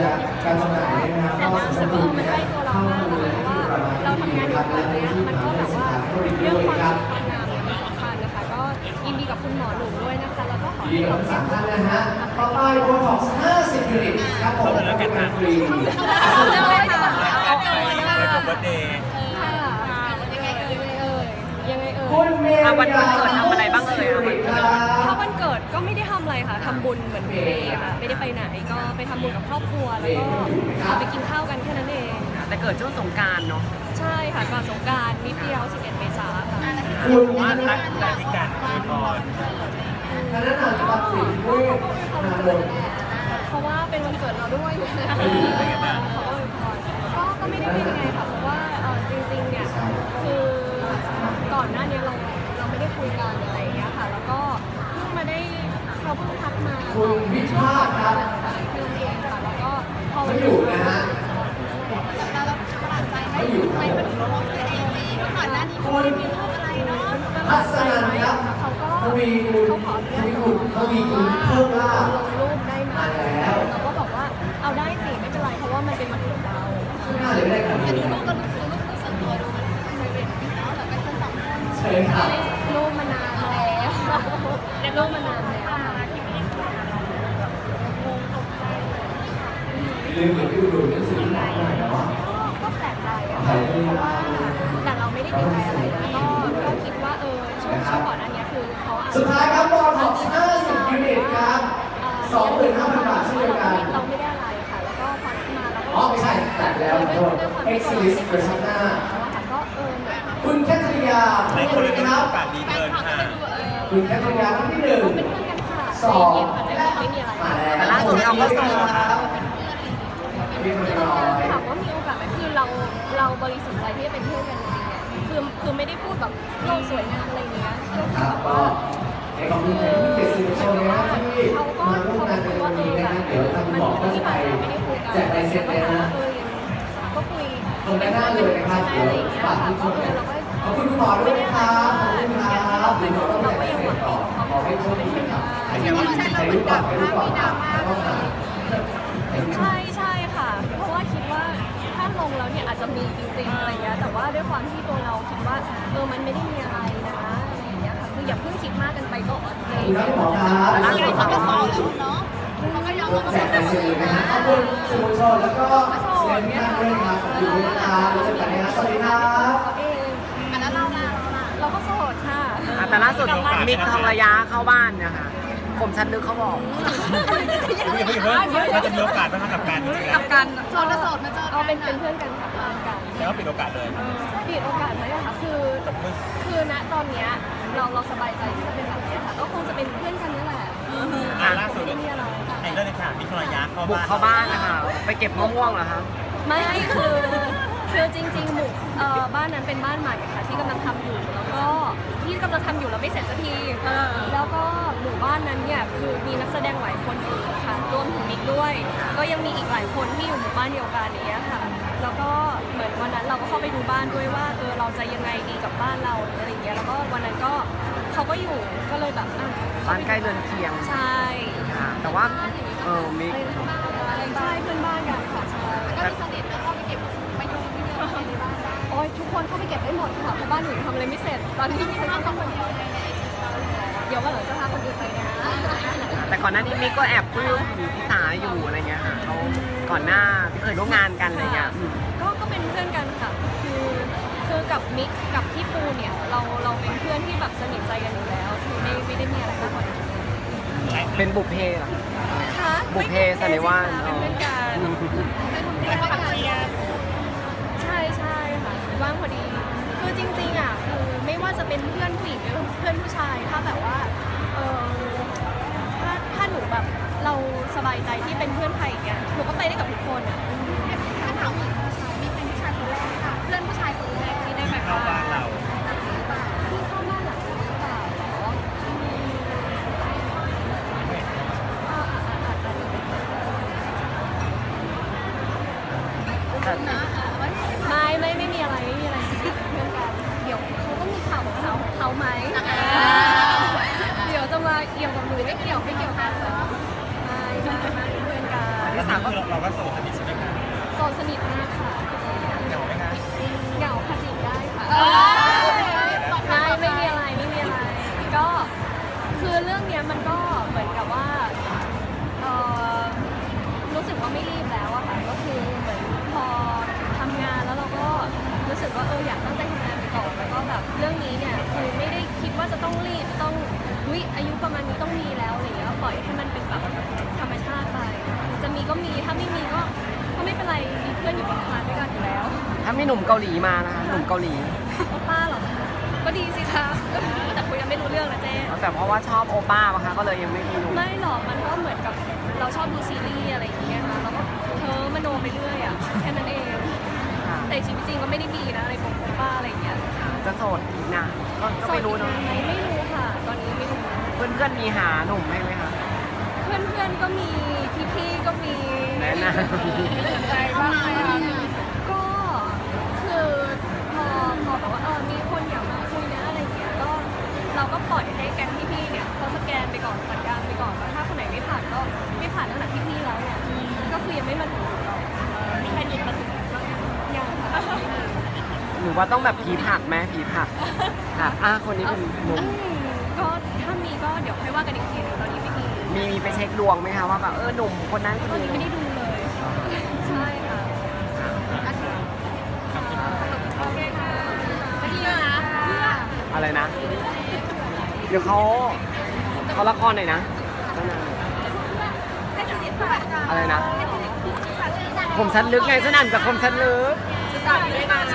จะการจำหน่ายเนี่ยนะครับแต่ก็ว่าสเอมอบูรณ์มันนะใกคล้รับตัวเราเข้ามากดูเลยเลยว่าที่อยู่ประมาณเราที่ทำงานอยู่ที่แบบทำเนี้ยให้สินมันค้าก็เข้าแบบไปด้วยครับว่าเรื่องความสำคัญนะคะก็ยินดีกับคุณหมอหนุ่มด้วยนะคะ แล้วก็ขอยินดีกับทั้งสามท่านนะฮะ ต่อไปโบท็อกซ์50ยูนิตครับผมรับประกันฟรีเลยค่ะเอาเออไปค่ะกับเบิร์ดเดย์ค่ะยังไงเอ่ยยังไงเอ่ยคุณเมย์อะวันวันเกิดทำอะไรบ้างเอ่ยอะวันเกิดถ้าวันเกิดก็ไม่ได้ทำอะไรค่ะทำบุญเหมือนคุณเมย์ค่ะไม่ได้ไปไหนก็ไปทำบุญกับครอบครัว แล้วก็ไปกินข้าวกันแค่นั้นเอง แต่เกิดช่วงสงกรารเนาะใช่ค่ะก่อนสงกรารนิดเดียว 11 เมษายนค่ะคุณว่าธตั้งใจพิการคือพรนนันท์ตัดสินเวชนานนท์เพราะว่าเป็นวันเกิดเราด้วยนะคะขออวยพรก็ก็ไม่ได้เป็นยังไงค่ะเพราะว่าเอ่อจริงๆเนี่ยคือก่อนหน้านี้เรา อยู่ครับคุณมีรูปอะไรเนาะพัสนันท์ครับเขาก็ทวีคุณเขาขอทวีคุณทวีคุณเพิ่มลาลงรูปได้มาแล้วเราก็บอกว่าเอาได้สิไม่เป็นไรเพราะว่ามันเป็นวันเกิดเราหน้าเลยไม่ได้ครับรูปก็รูปรูปส่วนตัวดูมันเคยเป็นเนาะแต่เป็นสองคนเชิญครับรูปมานานแล้วรูปมานานแล้วที่ไม่ได้คุยงงตกใจลืมเดี๋ยวพี่ดมหนังสือหมอหน่อยเนาะ ใจอะค่ะเพราะว่าแต่เราไม่ได้ติดใจอะไรนะก็ก็คิดว่าเออช่วงช่วงก่อนอันเนี้ยคือเขาอาจสุดจะท้ายครับบอลของ50ยูนิตครับ25,000บาทเช่นเดียวกัน เราไม่ได้อะไรค่ะแล้วก็พอมาเราก็อ๋อไม่ใช่แตะแล้วขอโทษ Exelis เวอร์ชันหน้าก็เออเหมือนคุณแคทริยาในคุณคนเลยที่คมีรับโอกาสดีเกินค่ะคุณแคทริยาท่านที่หนึ่งเราเป็นเพื่อนกันค่ะสองใจเย็นค่ะใจเย็นไม่มีอะไร มาแล้วแต่ล่าสุดเราก็โสดครับเรียบร้อถามว่ามีโอกาสไหมคือเราเราบริสุทธิ์ใจที่จะเป็นเพื่อนกันจริงๆเนี่ยคือคือไม่ได้พูดแบบโลกสวยงามอะไรเงี้ยก็คือแบบว่าในขอบคุณที่เป็นสื่อมวลชนนะฮะที่มาร่วมงานในวันนี้นะฮะเดี๋ยวทางคุณหมอกก็จะไปแจกลายเซ็นเลยนะก็คุยตรงหน้าเลยนะครับเดี๋ยวฝากทุกคนเนี่ยขอบคุณคุณหมอด้วยนะครับขอบคุณครับเดี๋ยวเราต้องไปแจกลายเซ็นต่อขอให้โชคดีครับถ่ายรูปก่อนถ่ายรูปก่อนครับแล้วก็ถ่ายถ่ายรูปก่อนใช่ เนี่ยอาจจะมีจริงๆอะไรเงี้ยแต่ว่าด้วยความที่ตัวเราคิดว่าเออมันไม่ได้มีอะไรนะอะไรอย่างเงี้ยค่ะคืออย่าเพิ่งคิดมากเกันไปก่อนเลขอบยคุณครับคุณหมอครับล่าสุดเขาก็โสดเนาะเขาก็ยอมแจกลายเซ็นเลยนะฮะขอบคุณสื่อมวลชนแล้วก็เซ็นท่านด้วยนะครับขอบคุณด้วยนะครับแล้วเจอกันนะครับสวัสดีครับเองอันนั้นเราล่ะเราก็โสดค่ะอะแต่ล่าสุดมิกทองระยะเข้าบ้านเนี่ยค่ะ กรมชันลึกเขาบอกอย่าเพิ่งอย่าเพิ่งมันจะมีโอกาสไหมคะกับการจริงๆแล้วกันโสดโสดมาเจอเอาเป็นเป็นเพื่อนกันค่ะเพื่อนกันแล้วก็ปิดโอกาสเลยปิดโอกาสไหมอะคะคือแต่เพิ่งคือณตอนเนี้ยเราเราสบายใจที่จะเป็นแบบเนี้ยค่ะ ก็คงจะเป็นเพื่อนกันนี่แหละอ่าล่าสุดเลไม่ยมีอะไรค่ะไอ้เรื่องในข่าวมีภรรยาเข้าบุกบ้านเข้าบ้านนะคะไปเก็บมะม่วงเหรอคะไม่คือคือจริงๆหมู่เอ่อบ้านนั้นเป็นบ้านใหม่ค่ะที่กำลังทำอยู่แล้วก็ที่กำลังทำอยู่แล้วไม่เสร็จสักทีแล้วก็หมู่บ้า นนั้นเนี่ยคือมีนักแสดงหลายคนอยู่ค่ะรวมถึงมิกด้วย ก็ยังมีอีกหลายคนที่อยู่หมู่บ้านเดียวกันอย่างเงี้ยค่ะ แล้วก็เหมือนวันนั้นเราก็เข้าไปดูบ้านด้วยว่าเออเราจะยังไงดีกับบ้านเราอะไรอย่างเงี้ยแล้วก็วันนั้นก็เขาก็อยู่ก็เลยแบบอะบ้านใกล้เรือนเคียงใช่ค่ะแต่ว่าเออมิกใช่เพื่อนบ้านกันค่ะใช่แต่สนิทแล้วเข้าไปเก็บไปดูที่เดียวในบ้านโอ้ยทุกคนเข้าไปเก็บได้หมดค่ะเพราะบ้านหนูทำอะไรไม่เสร็จตอนนี้ฉันก็ต้องคนเดียว ก่อนหน้านี้มิกก็แอบปลื้มพี่สาอยู่อะไรเงี้ยค่ะเขาก่อนหน้าที่เคยร่วมงานกันอะไรเงี้ยอืมก็ก็เป็นเพื่อนกันค่ะ คือคือกับมิกกับพี่ปูเนี่ยเราเราเป็นเพื่อนที่แบบสนิทใจกันอยู่แล้ว คือไม่ไม่ได้มีอะไรมากกว่านั้นเป็นบุพเพเหรอคะค่ะบุพเพสันนิวาส เป็นเพื่อนกันเป็น ไปได้กับทุกคนอะถ้าถามว่าผู้ชายมีเป็นผู้ชายคนแรกค่ะ เพื่อนผู้ชายคนแรกที่ได้แบบเข้าว่าบ้านเรา ที่เข้าบ้านหลังนี้หรือเปล่าเหรออืมอ่าอ่าอ่าอ่าอ่าแต่ไม่ไม่ไม่มีอะไรไม่มีอะไรจริงๆเป็นเพื่อนกันเดี๋ยวเขาก็มีข่าวของเขาของเขาไหมเดี๋ยวจะมาเกี่ยวกับหนูไม่เกี่ยวไม่เกี่ยวกันเหรอไม่ไม่ไม่เป็นเพื่อนกันพี่สาวก็คือเราก็โสดสนิทใช่ไหมคะโสดสนิทมากค่ะเหงาไหมคะเหงาค่ะจีบได้ค่ะไม่ไม่มีอะไรไม่มีอะไรก็คือเรื่องเนี้ยมันก็เหมือนกับว่าเอ่อรู้สึกว่าไม่รีบแล้วอะค่ะก็คือเหมือนพอทำงานแล้วเราก็รู้สึกว่าเอออยากตั้งใจทำงานไปก่อนแล้วก็แบบเรื่องนี้เนี่ยคือไม่ได้คิดว่าจะต้องรีบต้องวิอายุประมาณนี้ต้องมีแล้วอะไรอย่างเงี้ยปล่อยให้มันเป็นแบบธรรมชาติไป จะมีก็มีถ้าไม่มีก็ก็ไม่เป็นไรมีเพื่อนอยู่บนคานด้วยกันอยู่แล้วถ้ามีหนุ่มเกาหลีมานะคะหนุ่มเกาหลีโอป้าเหรอคะก็ดีสิคะแต่คุยกันไม่รู้เรื่องนะเจ๊แต่เพราะว่าชอบโอป้าปะคะก็เลยยังไม่มีหนุ่มไม่หรอกมันก็เหมือนกับเราชอบดูซีรีส์อะไรอย่างเงี้ยค่ะเราก็เพ้อมโนไปเรื่อยอะแค่นั้นเองค่ะแต่ชีวิตจริงก็ไม่ได้มีนะอะไรของโอป้าอะไรอย่างเงี้ยจะโสดอีกนะก็ก็ไม่รู้เนาะโสดอีกไหมไม่รู้ค่ะ ตอนนี้ไม่รู้เพื่อนๆมีหาหนุ่มให้ไหมคะเพื่อนๆก็มีพี่ๆก็มีแนะนำสนใจบ้างไหมคะก็คือพอพอแบบว่าเออมีคนอยากมาคุยนะอะไรอย่างเงี้ยก็เราก็ปล่อยให้แก๊งพี่ๆเนี่ยเขาสแกนไปก่อนจัดการไปก่อนแล้วถ้าคนไหนไม่ผ่านก็ไม่ผ่านตั้งแต่พี่ๆแล้วเนี่ยก็คือยังไม่มาถึงเรามีใครหยิบมาถึงบ้างยังค่ะหรือว่าต้องแบบผีผักไหมผีผักค่ะอะคนนี้เป็นหนุ่มอืมก็ถ้ามีก็ ไปเช็คดวงไหมคะว่าแบบเออหนุ่มคนนั้นคนตอนนี้ไม่นี้ได้ดูเลย ใช่ค่ะโอเคค่ะไม่ดีนะเพื่ออะไรนะ เดี๋ยวเขาเขาละครหน่อยนะอะไรนะผมชั้นลึกไงฉันอ่านจากคมชั้นลึก จะตัดด้วยนะ